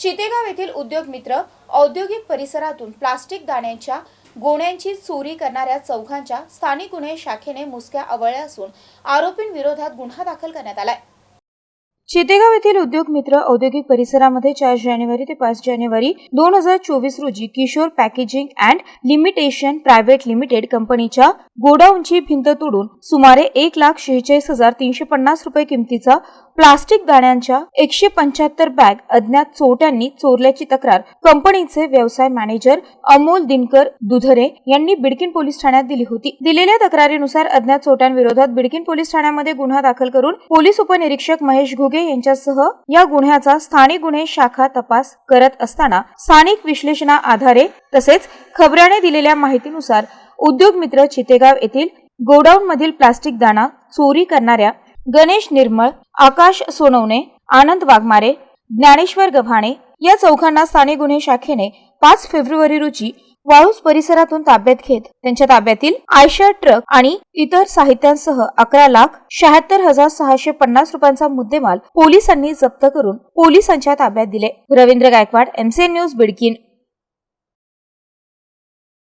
चितेगाव येथील उद्योग मित्र औद्योगिक परिसरातून प्लास्टिक दाण्यांच्या गोण्यांची चोरी करणाऱ्या चौघांच्या स्थानिक गुन्हे शाखेने मुसक्या आवळल्या असून आरोपींविरोधात गुन्हा दाखल करण्यात आलाय. चितेगाव येथील उद्योग मित्र औद्योगिक परिसरामध्ये चार जानेवारी ते पाच जानेवारी दोन हजार चोवीस रोजी Kishor packaging and limitation private limited कंपनीच्या गोडाऊनची भिंत तोडून सुमारे एक लाख शेहेचाळीस हजार तीनशे पन्नास रुपये किमतीचा प्लास्टिक दाण्यांच्या एकशे पंच्याहत्तर बॅग अज्ञात चोरट्यांनी चोरल्याची तक्रार. कंपनीचे व्यवसाय मॅनेजर अमोल दिनकर दुधरे यांनी बिडकीन पोलीस ठाण्यात दिली होती. दिलेल्या तक्रारीनुसार अज्ञात चोरट्यांविरोधात बिडकीन पोलीस ठाण्यामध्ये गुन्हा दाखल करून पोलीस उपनिरीक्षक महेश घुगे यांच्यासह या गुन्ह्याचा स्थानिक गुन्हे शाखा तपास करत असताना स्थानिक विश्लेषणा आधारे तसेच खबऱ्याने दिलेल्या माहितीनुसार उद्योग मित्र चितेगाव येथील गोडाऊन मधील प्लास्टिक दाणा चोरी करणाऱ्या गणेश निर्मळ आकाश सोनवणे आनंद वाघमारे ज्ञानेश्वर गव्हाणे या चौघांना स्थानिक गुन्हे शाखेने पाच फेब्रुवारी रोजी वाळूज परिसरातून ताब्यात घेत त्यांच्या ताब्यातील आयशर ट्रक आणि इतर साहित्यांसह अकरा लाख शहात्तर हजार सहाशे पन्नास रुपयांचा मुद्देमाल पोलिसांनी जप्त करून पोलिसांच्या ताब्यात दिले. Ravindra Gaikwad MCN news Bidkin.